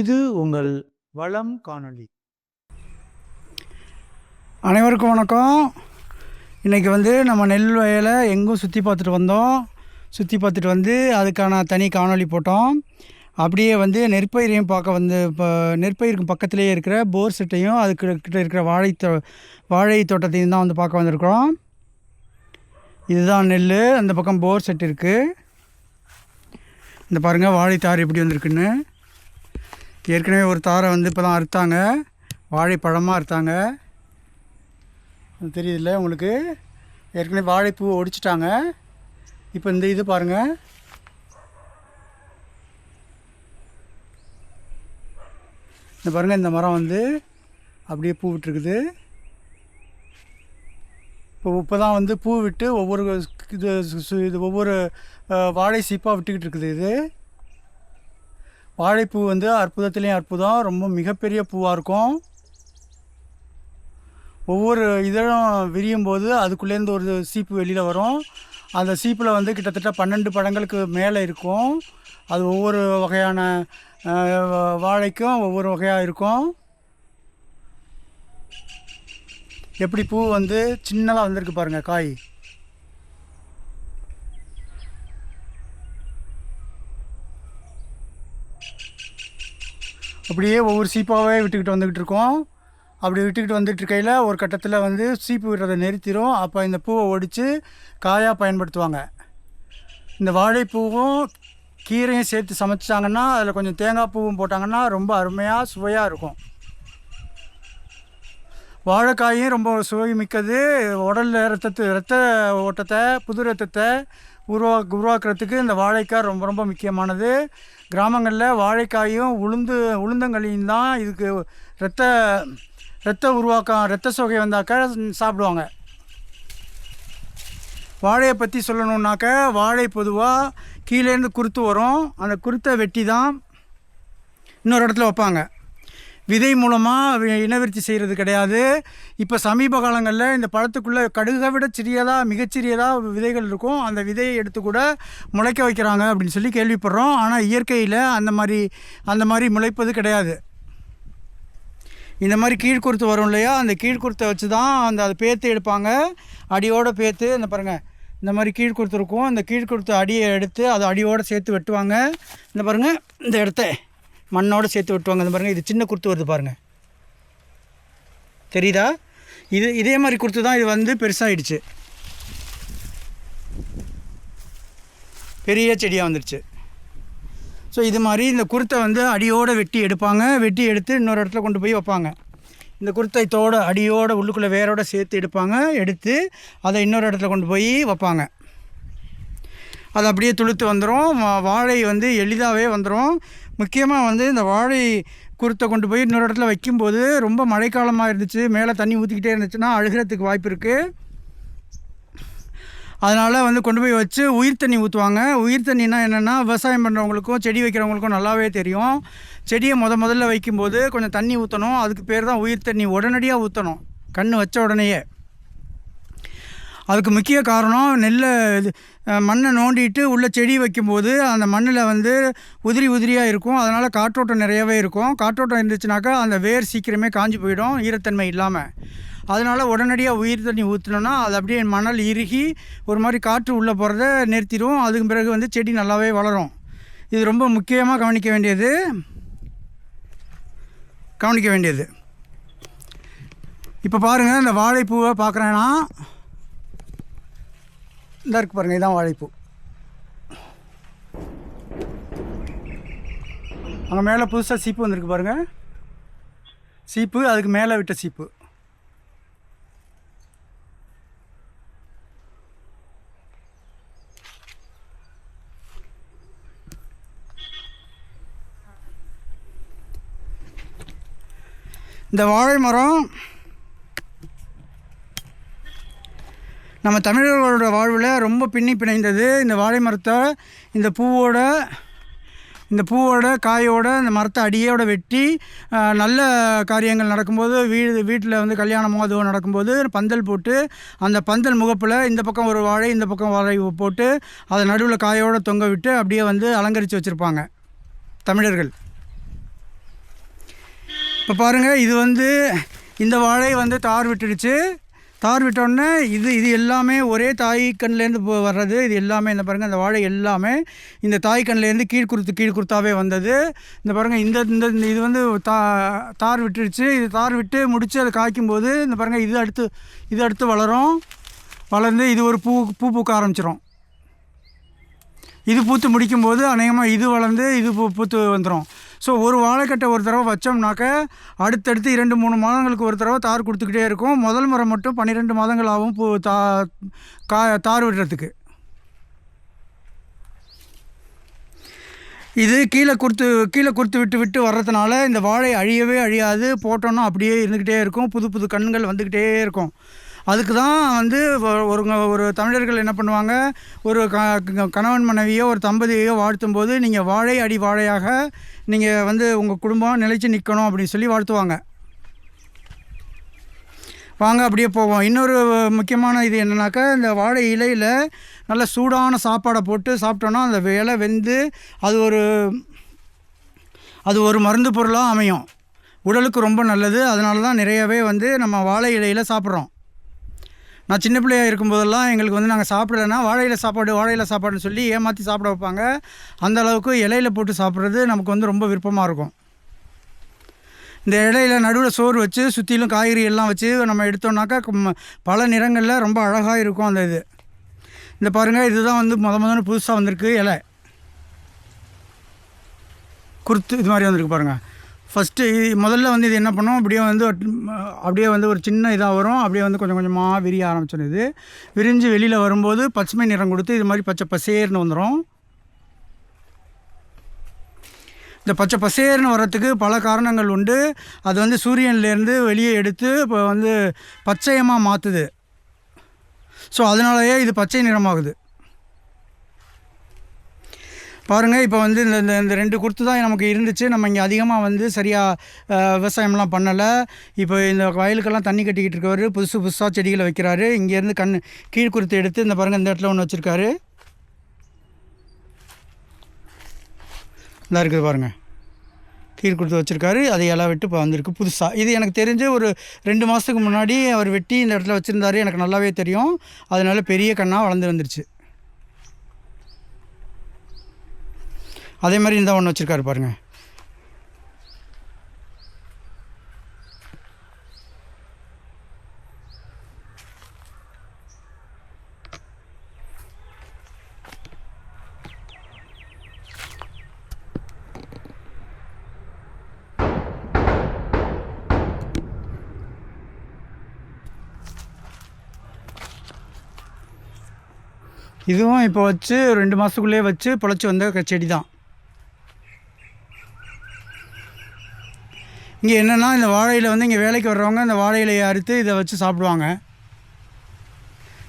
இது உங்கள் வளம் காணொளி. அனைவருக்கும் வணக்கம். இன்றைக்கி வந்து நம்ம நெல் வயலை எங்கும் சுற்றி பார்த்துட்டு வந்தோம். சுற்றி பார்த்துட்டு வந்து அதுக்கான தனி காணொளி போட்டோம். அப்படியே வந்து நெற்பயிரையும் பார்க்க வந்து இப்போ நெற்பயிருக்கு பக்கத்துலேயே இருக்கிற போர் செட்டையும் அதுக்கு கிட்ட இருக்கிற வாழை தோ வாழை தோட்டத்தையும் தான் வந்து பார்க்க வந்திருக்கிறோம். இதுதான் நெல் அந்த பக்கம் போர் செட் இருக்குது இந்த பாருங்கள் வாழைத்தார் எப்படி வந்திருக்குன்னு. ஏற்கனவே ஒரு தாரை வந்து இப்போ தான் அறுத்தாங்க. வாழைப்பழமாக அறுத்தாங்க. தெரியுதுல்ல உங்களுக்கு? ஏற்கனவே வாழைப்பூ ஒடிச்சிட்டாங்க. இப்போ இந்த இது பாருங்கள் இந்த பாருங்கள் இந்த மரம் வந்து அப்படியே பூ விட்டுருக்குது. இப்போ இப்போ தான் வந்து பூ விட்டு ஒவ்வொரு இது சு- இது ஒவ்வொரு வாழை சீப்பாக விட்டுக்கிட்டு இருக்குது இது. வாழைப்பூ வந்து அற்புதத்துலேயும் அற்புதம். ரொம்ப மிகப்பெரிய பூவாக இருக்கும். ஒவ்வொரு இதழும் விரியும் போது அதுக்குள்ளேருந்து ஒரு சீப்பு வெளியில் வரும். அந்த சீப்பில் வந்து கிட்டத்தட்ட பன்னெண்டு பழங்களுக்கு மேலே இருக்கும். அது ஒவ்வொரு வகையான வாழைக்கும் ஒவ்வொரு வகையாக இருக்கும். எப்படி பூ வந்து சின்னதாக வந்திருக்கு பாருங்கள் காய். அப்படியே ஒவ்வொரு சீப்பாகவே விட்டுக்கிட்டு வந்துக்கிட்டு இருக்கோம் அப்படி விட்டுக்கிட்டு வந்துட்டு இருக்கையில் ஒரு கட்டத்தில் வந்து சீப்பு விடுறதை நிறுத்திடும் அப்போ இந்த பூவை ஒடித்து காயாக பயன்படுத்துவாங்க. இந்த வாழைப்பூவும் கீரையும் சேர்த்து சமைச்சாங்கன்னா அதில் கொஞ்சம் தேங்காய் பூவும் போட்டாங்கன்னா ரொம்ப அருமையாக சுவையாக இருக்கும். வாழைக்காயும் ரொம்ப சுவை மிக்கது. உடலில் ரத்தத்து ரத்த ஓட்டத்தை புது ரத்தத்தை உருவா உருவாக்குறதுக்கு இந்த வாழைக்காய் ரொம்ப ரொம்ப முக்கியமானது. கிராமங்களில் வாழைக்காயும் உளுந்து உளுந்தங்களியும் தான் இதுக்கு ரத்த ரத்த உருவாக்கம் ரத்த சோகை வந்தாக்க சாப்பிடுவாங்க. வாழையை பற்றி சொல்லணுன்னாக்க வாழை பொதுவாக கீழேருந்து குருத்து வரும். அந்த குருத்தை வெட்டி தான் இன்னொரு இடத்துல வைப்பாங்க. விதை மூலமாக இனவிருத்தி செய்கிறது கிடையாது. இப்போ சமீப காலங்களில் இந்த பழத்துக்குள்ளே கடுகை விட சிறியதாக மிகச்சிறியதாக விதைகள் இருக்கும். அந்த விதையை எடுத்து கூட முளைக்க வைக்கிறாங்க அப்படின்னு சொல்லி கேள்விப்படுறோம். ஆனால் இயற்கையில் அந்த மாதிரி அந்த மாதிரி முளைப்பது கிடையாது. இந்த மாதிரி கீழ்குருத்து வரும் இல்லையா? அந்த கீழ்குருத்தை வச்சு தான் அந்த அதை பேத்து எடுப்பாங்க. அடியோடு பேத்து இந்த பாருங்கள் இந்த மாதிரி கீழ்குருத்து இருக்கும். அந்த கீழ்குருத்து அடியை எடுத்து அதை அடியோடு சேர்த்து வெட்டுவாங்க. இந்த பாருங்கள் இந்த இடத்த. மண்ணோடு சேர்த்து வெட்டுவாங்க. அந்த பாருங்கள் இது சின்ன குருத்து வருது பாருங்கள் தெரியுதா? இது இதே மாதிரி குருத்து தான் இது வந்து பெருசாகிடுச்சு பெரிய செடியாக வந்துடுச்சு ஸோ இது மாதிரி இந்த குருத்தை வந்து அடியோடு வெட்டி எடுப்பாங்க. வெட்டி எடுத்து இன்னொரு இடத்துல கொண்டு போய் வைப்பாங்க. இந்த குருத்தை அடியோடு உள்ளுக்குள்ளே வேரோட சேர்த்து எடுப்பாங்க. எடுத்து அதை இன்னொரு இடத்துல கொண்டு போய் வைப்பாங்க. அது அப்படியே துளுத்து வந்துடும் வா- வாழை வந்து எளிதாகவே வந்துடும் முக்கியமாக வந்து இந்த வாழை குருத்தை கொண்டு போய் இன்னொரு இடத்துல வைக்கும்போது ரொம்ப மழைக்காலமாக இருந்துச்சு. மேலே தண்ணி ஊற்றிக்கிட்டே இருந்துச்சுன்னா அழுகிறதுக்கு வாய்ப்பு இருக்குது அதனால் வந்து கொண்டு போய் வச்சு உயிர் தண்ணி ஊற்றுவாங்க உயிர் தண்ணினா என்னென்னா விவசாயம் பண்ணுறவங்களுக்கும் செடி வைக்கிறவங்களுக்கும் நல்லாவே தெரியும். செடியை முத முதல்ல வைக்கும்போது கொஞ்சம் தண்ணி ஊற்றணும் அதுக்கு பேர் தான் உயிர் தண்ணி. உடனடியாக ஊற்றணும் கண் வச்ச உடனேயே. அதுக்கு முக்கிய காரணம் நெல்லை இது மண்ணை நோண்டிட்டு உள்ளே செடி வைக்கும்போது அந்த மண்ணில் வந்து உதிரி உதிரியாக இருக்கும். அதனால் காற்றோட்டம் நிறையவே இருக்கும். காற்றோட்டம் இருந்துச்சுனாக்கா அந்த வேர் சீக்கிரமே காஞ்சி போயிடும் ஈரத்தன்மை இல்லாமல் அதனால் உடனடியாக உயிர் தண்ணி ஊற்றினோன்னா அது அப்படியே மணல் இறுகி ஒரு மாதிரி காற்று உள்ளே போகிறத நிறுத்திடும் அதுக்கு பிறகு வந்து செடி நல்லாவே வளரும். இது ரொம்ப முக்கியமாக கவனிக்க வேண்டியது. கவனிக்க வேண்டியது. இப்போ பாருங்கள் இந்த வாழைப்பூவை பார்க்குறேன்னா இந்த இருக்கு பாருங்கள் இதான் வாழைப்பூ. அங்கே மேலே புதுசாக சீப்பு வந்திருக்கு பாருங்கள் சீப்பு அதுக்கு மேலே விட்ட சீப்பு. இந்த வாழை மரம் நம்ம தமிழர்களோட வாழ்வில் ரொம்ப பின்னி பிணைந்தது இந்த வாழை மரத்தை இந்த பூவோட இந்த பூவோட காயோட இந்த மரத்தை அடியோட வெட்டி நல்ல காரியங்கள் நடக்கும்போது வீடு வீட்டில் வந்து கல்யாணமோ அதுவோ நடக்கும்போது பந்தல் போட்டு அந்த பந்தல் முகப்பில் இந்த பக்கம் ஒரு வாழை இந்த பக்கம் வாழை போட்டு அதை நடுவில் காயோட தொங்க விட்டு அப்படியே வந்து அலங்கரித்து வச்சுருப்பாங்க தமிழர்கள். இப்போ பாருங்கள் இது வந்து இந்த வாழை வந்து தார் விட்டுடுச்சு. தார் விட்டோடனே இது இது எல்லாமே ஒரே தாய் கண்லேருந்து வர்றது இது எல்லாமே இந்த பாருங்கள் இந்த வாழை எல்லாமே இந்த தாய் கண்லேருந்து கீழ் குருத்து கீழ் வந்தது. இந்த பாருங்கள் இந்த இந்த இந்த இது வந்து தா தார் விட்டுருச்சு. இது தார் விட்டு முடித்து அதை காய்க்கும்போது இந்த பாருங்கள் இது அடுத்து இது அடுத்து வளரும். வளர்ந்து இது ஒரு பூ பூ பூக்க ஆரம்பிச்சிடும் இது பூத்து முடிக்கும்போது அநேகமாக இது வளர்ந்து இது பூ பூத்து வந்துடும் ஸோ ஒரு வாழைக்கட்டை ஒரு தடவை வச்சோம்னாக்க அடுத்தடுத்து இரண்டு மூணு மாதங்களுக்கு ஒரு தடவை தார் கொடுத்துக்கிட்டே இருக்கும். முதல் முறை மட்டும் பன்னிரெண்டு மாதங்கள் ஆகும் பூ தா கா தார் விடுறதுக்கு. இது கீழே கொடுத்து கீழே கொடுத்து விட்டு விட்டு வர்றதுனால இந்த வாழை அழியவே அழியாது. போட்டோன்னா அப்படியே இருந்துக்கிட்டே இருக்கும். புது புது கண்கள் வந்துக்கிட்டே இருக்கும். அதுக்கு தான் வந்து ஒரு ஒருங்க ஒரு தமிழர்கள் என்ன பண்ணுவாங்க? ஒரு க கணவன் மனைவியோ ஒரு தம்பதியோ வாழ்த்தும் போது நீங்கள் வாழை அடி வாழையாக நீங்கள் வந்து உங்கள் குடும்பம் நிலைச்சு நிற்கணும் அப்படின்னு சொல்லி வாழ்த்துவாங்க. வாங்க அப்படியே போவோம். இன்னொரு முக்கியமான இது என்னன்னாக்கா இந்த வாழை இலையில் நல்ல சூடான சாப்பாடை போட்டு சாப்பிட்டோன்னா அந்த இலை வெந்து அது ஒரு அது ஒரு மருந்து பொருளாக அமையும். உடலுக்கு ரொம்ப நல்லது. அதனால தான் நிறையவே வந்து நம்ம வாழை இலையில் சாப்பிட்றோம். நான் சின்ன பிள்ளையா இருக்கும்போதெல்லாம் எங்களுக்கு வந்து நாங்கள் சாப்பிடலைன்னா வாழையில சாப்பாடு வாழையில சாப்பாடுன்னு சொல்லி ஏமாற்றி சாப்பிட வைப்பாங்க. அந்த அளவுக்கு இலையில போட்டு சாப்பிட்றது நமக்கு வந்து ரொம்ப விருப்பமாக இருக்கும். இந்த இலையில நடுவில் சோறு வச்சு சுற்றிலும் காய்கறி எல்லாம் வச்சு நம்ம எடுத்தோம்னாக்கா பல நிறங்களில் ரொம்ப அழகாக இருக்கும் அந்த இது. இந்த பாருங்கள் இதுதான் வந்து முத முதல்ல புதுசாக வந்திருக்கு இலை. குருத்து இது மாதிரி வந்திருக்கு பாருங்கள் ஃபஸ்ட்டு முதல்ல வந்து இது என்ன பண்ணோம்? அப்படியே வந்து அப்படியே வந்து ஒரு சின்ன இதாக வரும். அப்படியே வந்து கொஞ்சம் கொஞ்சமாக விரிய ஆரம்பிச்சிடும் இது. விரிஞ்சு வெளியில் வரும்போது பச்சைமை நிறம் கொடுத்து இது மாதிரி பச்சை பசேர்னு வந்துடும் இந்த பச்சை பசேர்னு வர்றதுக்கு பல காரணங்கள் உண்டு. அது வந்து சூரியன்லேருந்து வெளியே எடுத்து இப்போ வந்து பச்சையமாக மாற்றுது ஸோ அதனாலேயே இது பச்சை நிறமாகுது. பாருங்கள் இப்போ வந்து இந்த இந்த இந்த ரெண்டு குருத்து தான் நமக்கு இருந்துச்சு. நம்ம இங்கே அதிகமாக வந்து சரியாக விவசாயம்லாம் பண்ணலை. இப்போ இந்த வயலுக்கெல்லாம் தண்ணி கட்டிக்கிட்டு இருக்கவர் புதுசு புதுசாக செடிகளை வைக்கிறாரு. இங்கேருந்து கண் கீழ்குருத்து எடுத்து இந்த பாருங்கள் இந்த இடத்துல ஒன்று வச்சுருக்காரு. இதாக இருக்குது பாருங்கள் கீழ் கொடுத்து வச்சுருக்காரு. அதை இலை விட்டு இப்போ வந்திருக்கு புதுசாக இது எனக்கு தெரிஞ்சு ஒரு ரெண்டு மாதத்துக்கு முன்னாடி அவர் வெட்டி இந்த இடத்துல வச்சுருந்தாரு. எனக்கு நல்லாவே தெரியும். அதனால் பெரிய கண்ணாக வளர்ந்து வந்துருச்சு. அதே மாதிரி இந்த ஒன்று வச்சுருக்காரு பாருங்கள் இதுவும் இப்போ வச்சு ரெண்டு மாதத்துக்குள்ளேயே வச்சு பொழைச்சி வந்த செடி தான் இங்கே என்னென்னா இந்த வாழையில் வந்து இங்கே வேலைக்கு வர்றவங்க இந்த வாழை இலையை அறுத்து இதை வச்சு சாப்பிடுவாங்க.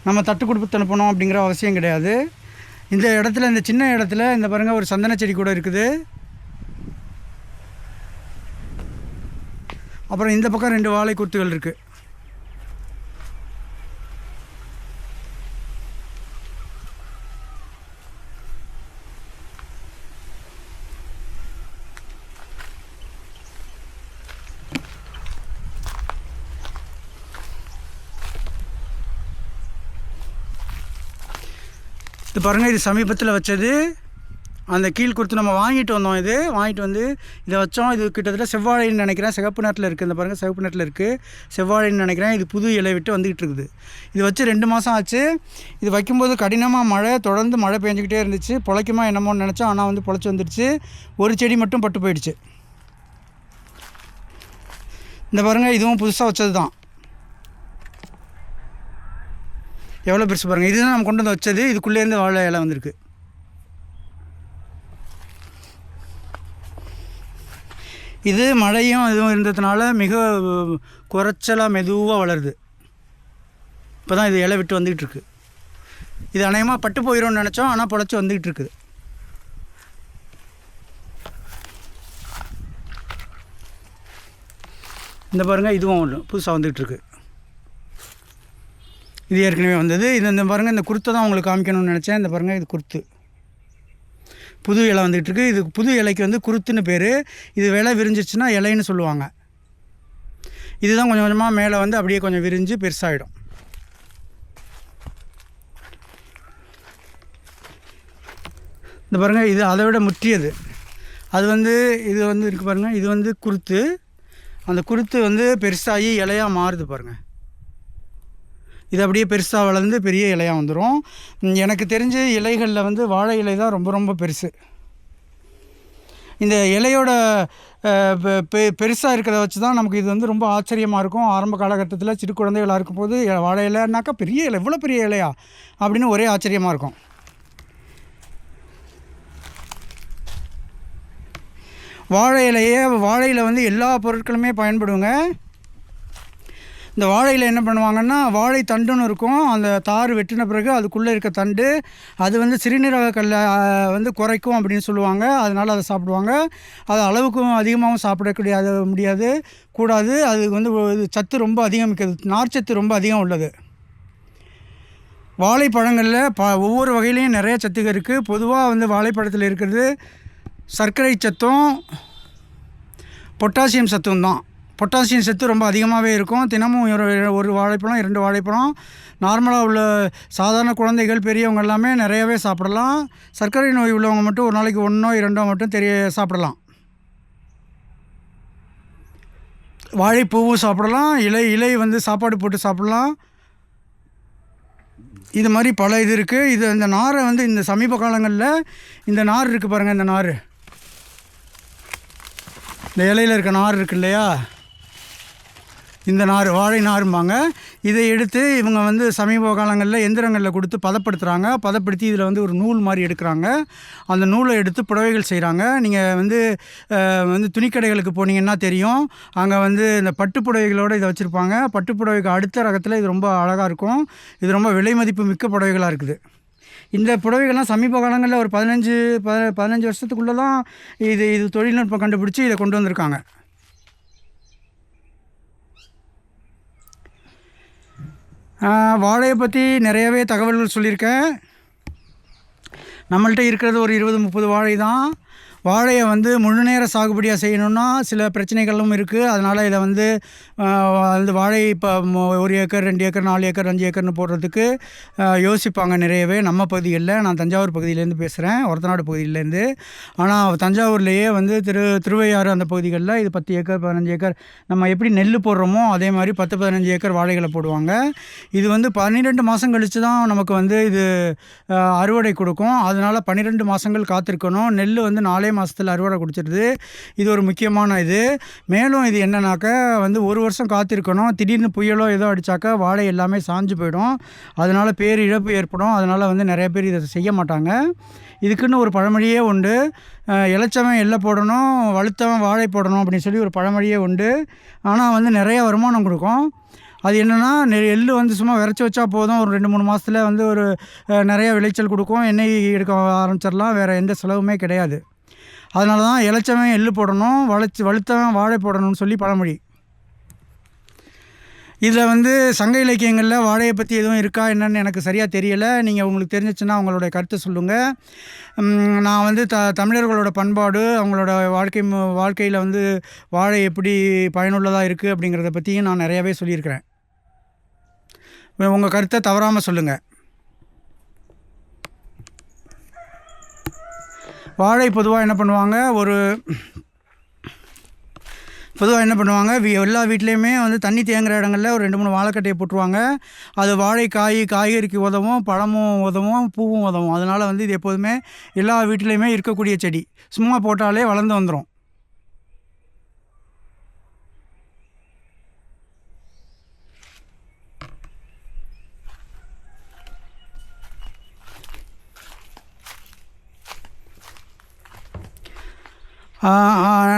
நம்ம தட்டு கொடுத்து அனுப்பணும் அப்படிங்கிற அவசியம் கிடையாது. இந்த இடத்துல இந்த சின்ன இடத்துல இந்த பாருங்கள் ஒரு சந்தன செடி கூட இருக்குது. அப்புறம் இந்த பக்கம் ரெண்டு வாழை கூத்துகள் இருக்குது இது பாருங்கள் இது சமீபத்தில் வச்சது. அந்த கீழ் கொடுத்து நம்ம வாங்கிட்டு வந்தோம் இது. வாங்கிட்டு வந்து இதை வச்சோம். இது கிட்டத்தட்ட செவ்வாழைன்னு நினைக்கிறேன். சிகப்பு நேரத்தில் இருக்குது இந்த பாருங்கள் சிகப்பு நேரத்தில் இருக்குது செவ்வாழைன்னு நினைக்கிறேன். இது புது இலை விட்டு வந்துக்கிட்டு இருக்குது. இது வச்சு ரெண்டு மாதம் ஆச்சு. இது வைக்கும்போது கடினமாக மழை தொடர்ந்து மழை பெஞ்சிக்கிட்டே இருந்துச்சு. பொழைக்குமா என்னமோன்னு நினச்சோம். ஆனால் வந்து பொழைச்சி வந்துடுச்சு ஒரு செடி மட்டும் பட்டு போயிடுச்சு. இந்த பாருங்கள் இதுவும் புதுசாக வச்சது தான் எவ்வளோ பெருசு பாருங்கள் இதுதான் நம்ம கொண்டு வந்து வச்சது. இதுக்குள்ளேருந்து வாழை இலை வந்திருக்கு. இது மழையும் இதுவும் இருந்ததுனால மிக குறைச்சலாக மெதுவாக வளருது. இப்போ தான் இது இலை விட்டு வந்துக்கிட்டு இருக்குது இது அநேகமாக பட்டு போயிடும்னு நினச்சோம். ஆனால் பொழைச்சி வந்துக்கிட்டு இருக்குது. இந்த பாருங்கள் இதுவும் ஒன்று புதுசாக வந்துக்கிட்டு இருக்குது இது ஏற்கனவே வந்தது. இது இந்த பாருங்கள் இந்த குருத்தை தான் உங்களுக்கு காமிக்கணும்னு நினச்சேன். இந்த பாருங்கள் இது குருத்து. புது இலை வந்துகிட்டு இருக்குது இது புது இலைக்கு வந்து குருத்துன்னு பேர். இது விலை விரிஞ்சிச்சுன்னா இலைன்னு சொல்லுவாங்க. இதுதான் கொஞ்சம் கொஞ்சமாக மேலே வந்து அப்படியே கொஞ்சம் விரிஞ்சு பெருசாகிடும் இந்த பாருங்கள் இது அதை விட முற்றியது. அது வந்து இது வந்து இருக்குது பாருங்கள் இது வந்து குருத்து. அந்த குருத்து வந்து பெருசாகி இலையாக மாறுது பாருங்கள் இது அப்படியே பெருசாக வளர்ந்து பெரிய இலையாக வந்துடும் எனக்கு தெரிஞ்ச இலைகளில் வந்து வாழை இலை தான் ரொம்ப ரொம்ப பெருசு. இந்த இலையோட பெ- பெ- பெருசாக இருக்கிறத வச்சு தான் நமக்கு இது வந்து ரொம்ப ஆச்சரியமாக இருக்கும். ஆரம்ப காலகட்டத்தில் சிறு குழந்தைகளாக இருக்கும்போது வாழை இலைனாக்கா பெரிய இலை இவ்வளோ பெரிய இலையா? அப்படின்னு ஒரே ஆச்சரியமாக இருக்கும். வாழை இலையை வாழையில் வந்து எல்லா பொருட்களுமே பயன்படுங்க. இந்த வாழையில் என்ன பண்ணுவாங்கன்னா வாழை தண்டுன்னு இருக்கும். அந்த தார் வெட்டின பிறகு அதுக்குள்ளே இருக்க தண்டு அது வந்து சிறுநீரக கல்லை வந்து குறைக்கும் அப்படின்னு சொல்லுவாங்க. அதனால் அதை சாப்பிடுவாங்க. அது அளவுக்கும் அதிகமாகவும் சாப்பிடக்கூடிய அது முடியாது கூடாது. அது வந்து சத்து ரொம்ப அதிகம் நார்ச்சத்து ரொம்ப அதிகம் உள்ளது. வாழைப்பழங்களில் ப ஒவ்வொரு வகையிலையும் நிறைய சத்துகள் இருக்குது பொதுவாக வந்து வாழைப்பழத்தில் இருக்கிறது சர்க்கரை சத்தும் பொட்டாசியம் சத்தும் தான். பொட்டாசியம் சத்து ரொம்ப அதிகமாகவே இருக்கும். தினமும் ஒரு ஒரு வாழைப்பழம் இரண்டு வாழைப்பழம். நார்மலாக உள்ள சாதாரண குழந்தைகள் பெரியவங்க எல்லாமே நிறையவே சாப்பிடலாம். சர்க்கரை நோய் உள்ளவங்க மட்டும் ஒரு நாளைக்கு ஒன்றோ இரண்டோ மட்டும் தெரிய சாப்பிடலாம். வாழைப்பூவும் சாப்பிடலாம். இலை இலை வந்து சாப்பாடு போட்டு சாப்பிடலாம். இது மாதிரி பல இது இருக்குது இது இந்த நாரை வந்து இந்த சமீப காலங்களில் இந்த நார் இருக்குது பாருங்கள் இந்த நார். இந்த இலையில் இருக்க நார் இருக்கு இல்லையா? இந்த நார் வாழை நாரும்பாங்க. இதை எடுத்து இவங்க வந்து சமீப காலங்களில் எந்திரங்களில் கொடுத்து பதப்படுத்துகிறாங்க பதப்படுத்தி இதில் வந்து ஒரு நூல் மாதிரி எடுக்கிறாங்க. அந்த நூலை எடுத்து புடவைகள் செய்கிறாங்க நீங்கள் வந்து வந்து துணிக்கடைகளுக்கு போனீங்கன்னா தெரியும். அங்கே வந்து இந்த பட்டு புடவைகளோடு இதை வச்சுருப்பாங்க. பட்டு புடவைக்கு அடுத்த ரகத்தில் இது ரொம்ப அழகாக இருக்கும். இது ரொம்ப விலை மதிப்பு மிக்க புடவைகளாக இருக்குது. இந்த புடவைகள்லாம் சமீப காலங்களில் ஒரு பதினஞ்சு ப பதினஞ்சு வருஷத்துக்குள்ளே தான் இது இது தொழில்நுட்பம் கண்டுபிடிச்சி இதை கொண்டு வந்திருக்காங்க. வாழையை பற்றி நிறையவே தகவல்கள் சொல்லியிருக்கேன். நம்மள்கிட்ட இருக்கிறது ஒரு இருபது முப்பது வாழை தான். வாழையை வந்து முழு நேர சாகுபடியாக செய்யணும்னா சில பிரச்சனைகளும் இருக்குது அதனால் இதை வந்து வந்து வாழை இப்போ ஒரு ஏக்கர் ரெண்டு ஏக்கர் நாலு ஏக்கர் அஞ்சு ஏக்கர்னு போடுறதுக்கு யோசிப்பாங்க நிறையவே. நம்ம பகுதிகளில் நான் தஞ்சாவூர் பகுதியிலேருந்து பேசுகிறேன் ஒரத்தநாடு பகுதியிலேருந்து. ஆனால் தஞ்சாவூர்லேயே வந்து திரு திருவையாறு அந்த பகுதிகளில் இது பத்து ஏக்கர் பதினஞ்சு ஏக்கர் நம்ம எப்படி நெல் போடுறோமோ அதே மாதிரி பத்து பதினஞ்சு ஏக்கர் வாழைகளை போடுவாங்க. இது வந்து பன்னிரெண்டு மாதம் கழித்து தான் நமக்கு வந்து இது அறுவடை கொடுக்கும். அதனால் பன்னிரெண்டு மாதங்கள் காத்திருக்கணும். நெல் வந்து நாலே மாதத்தில் அறுவடை கொடுத்துருது இது ஒரு முக்கியமான இது. மேலும் இது என்னன்னாக்க வந்து ஒரு வருஷம் காத்திருக்கணும். திடீர்னு புயலோ ஏதோ அடித்தாக்கா வாழை எல்லாமே சாஞ்சு போயிடும். அதனால் பேர் இழப்பு ஏற்படும். அதனால் வந்து நிறைய பேர் இதை செய்ய மாட்டாங்க. இதுக்குன்னு ஒரு பழமொழியே உண்டு. இளைச்சவன் எள்ளை போடணும் வலுத்தவன் வாழை போடணும் அப்படின்னு சொல்லி ஒரு பழமொழியே உண்டு. ஆனால் வந்து நிறைய வருமானம் கொடுக்கும். அது என்னென்னா எள் வந்து சும்மா விரைச்சி வச்சா போதும். ஒரு ரெண்டு மூணு மாதத்தில் வந்து ஒரு நிறைய விளைச்சல் கொடுக்கும். எண்ணெய் எடுக்க ஆரம்பிச்சிடலாம். வேறு எந்த செலவுமே கிடையாது. அதனால தான் இளைச்சவன் எள்ளு போடணும் வளைச்சி வலுத்தவன் வாழை போடணும்னு சொல்லி பழமொழி. இதில் வந்து சங்க இலக்கியங்களில் வாழையை பற்றி எதுவும் இருக்கா என்னன்னு எனக்கு சரியாக தெரியலை. நீங்கள் உங்களுக்கு தெரிஞ்சிச்சுன்னா அவங்களோட கருத்தை சொல்லுங்கள் நான் வந்து த தமிழர்களோட பண்பாடு அவங்களோட வாழ்க்கை வாழ்க்கையில் வந்து வாழை எப்படி பயனுள்ளதாக இருக்குது அப்படிங்கிறத பற்றியும் நான் நிறையாவே சொல்லியிருக்கிறேன். உங்கள் கருத்தை தவறாமல் சொல்லுங்கள் வாழை பொதுவாக என்ன பண்ணுவாங்க? ஒரு பொதுவாக என்ன பண்ணுவாங்க? வீ- எல்லா வீட்லேயுமே வந்து தண்ணி தேங்குகிற இடங்களில் ஒரு ரெண்டு மூணு வாழைக்கட்டையை போட்டுருவாங்க. அது வாழை காய் காய்கறிக்கு உதவும் பழமும் உதவும் பூவும் உதவும். அதனால் வந்து இது எப்போதுமே எல்லா வீட்லேயுமே இருக்கக்கூடிய செடி. சும்மா போட்டாலே வளர்ந்து வந்துடும்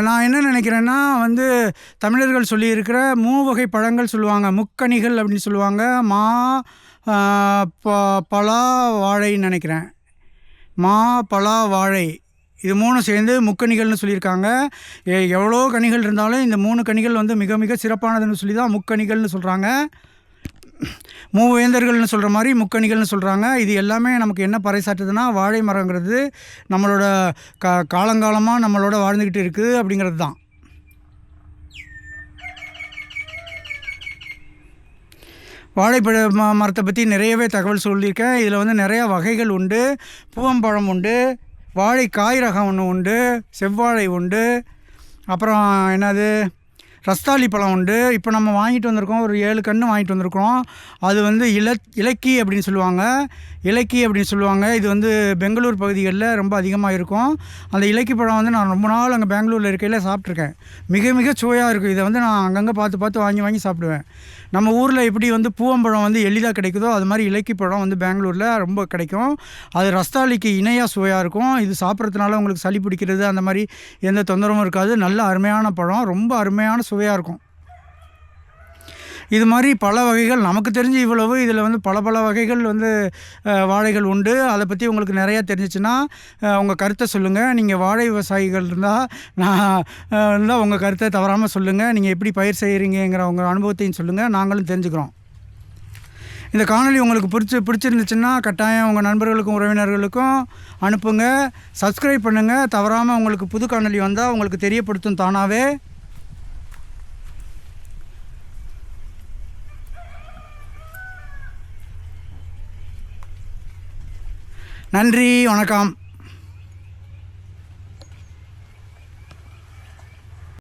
நான் என்ன நினைக்கிறேன்னா வந்து தமிழர்கள் சொல்லியிருக்கிற மூவகை பழங்கள் சொல்லுவாங்க. முக்கனிகள் அப்படின்னு சொல்லுவாங்க. மா ப பலா வாழைன்னு நினைக்கிறேன். மா பலா வாழை. இது மூணும் சேர்ந்து முக்கணிகள்னு சொல்லியிருக்காங்க. எ- எவ்வளோ கனிகள் இருந்தாலும் இந்த மூணு கனிகள் வந்து மிக மிக சிறப்பானதுன்னு சொல்லி தான் முக்கணிகள்னு சொல்கிறாங்க மூவேந்தர்கள்னு சொல்கிற மாதிரி முக்கணிகள்னு சொல்கிறாங்க இது எல்லாமே நமக்கு என்ன பறைசாற்றுதுன்னா வாழை மரங்கிறது நம்மளோட கா காலங்காலமாக நம்மளோட வாழ்ந்துக்கிட்டு இருக்குது அப்படிங்கிறது தான். வாழைப்பழ ம மரத்தை பற்றி நிறையவே தகவல் சொல்லியிருக்கேன். இதில் வந்து நிறையா வகைகள் உண்டு. பூவம்பழம் உண்டு. வாழை காய் ரகம் ஒன்று உண்டு. செவ்வாழை உண்டு. அப்புறம் என்னது? ரஸ்தாலி பழம் உண்டு. இப்போ நம்ம வாங்கிட்டு வந்திருக்கோம். ஒரு ஏழு கன்று வாங்கிட்டு வந்திருக்கோம் அது வந்து இல இலக்கி அப்படின்னு சொல்லுவாங்க. இலக்கி அப்படின்னு சொல்லுவாங்க. இது வந்து பெங்களூர் பகுதிகளில் ரொம்ப அதிகமாக இருக்கும். அந்த இலக்கி பழம் வந்து நான் ரொம்ப நாள் அங்கே பெங்களூரில் இருக்கையில் சாப்பிட்ருக்கேன் மிக மிக சுவையாக இருக்கும். இதை வந்து நான் அங்கங்கே பார்த்து பார்த்து வாங்கி வாங்கி சாப்பிடுவேன். நம்ம ஊரில் எப்படி வந்து பூவம்பழம் வந்து எளிதாக கிடைக்குதோ அது மாதிரி இலக்கி பழம் வந்து பெங்களூரில் ரொம்ப கிடைக்கும். அது ரஸ்தாளிக்கு இணையாக சுவையாக இருக்கும். இது சாப்பிட்றதுனால உங்களுக்கு சளி பிடிக்கிறது அந்த மாதிரி எந்த தொந்தரவும் இருக்காது. நல்ல அருமையான பழம். ரொம்ப அருமையான சுவையாக இருக்கும். இது மாதிரி பல வகைகள் நமக்கு தெரிஞ்சு இவ்வளவு இதில் வந்து பல பல வகைகள் வந்து வாழைகள் உண்டு. அதை பற்றி உங்களுக்கு நிறையா தெரிஞ்சிச்சுன்னா உங்கள் கருத்தை சொல்லுங்கள் நீங்கள் வாழை விவசாயிகள் இருந்தால் நான் இருந்தால் உங்கள் கருத்தை தவறாமல் சொல்லுங்கள் நீங்கள் எப்படி பயிர் செய்கிறீங்கிற உங்கள் அனுபவத்தையும் சொல்லுங்கள் நாங்களும் தெரிஞ்சுக்கிறோம். இந்த காணொலி உங்களுக்கு பிடிச்சி பிடிச்சிருந்துச்சுன்னா கட்டாயம் உங்கள் நண்பர்களுக்கும் உறவினர்களுக்கும் அனுப்புங்க. சப்ஸ்கிரைப் பண்ணுங்கள் தவறாமல் உங்களுக்கு புது காணொலி வந்தால் உங்களுக்கு தெரியப்படுத்தும் தானாகவே நன்றி வணக்கம்.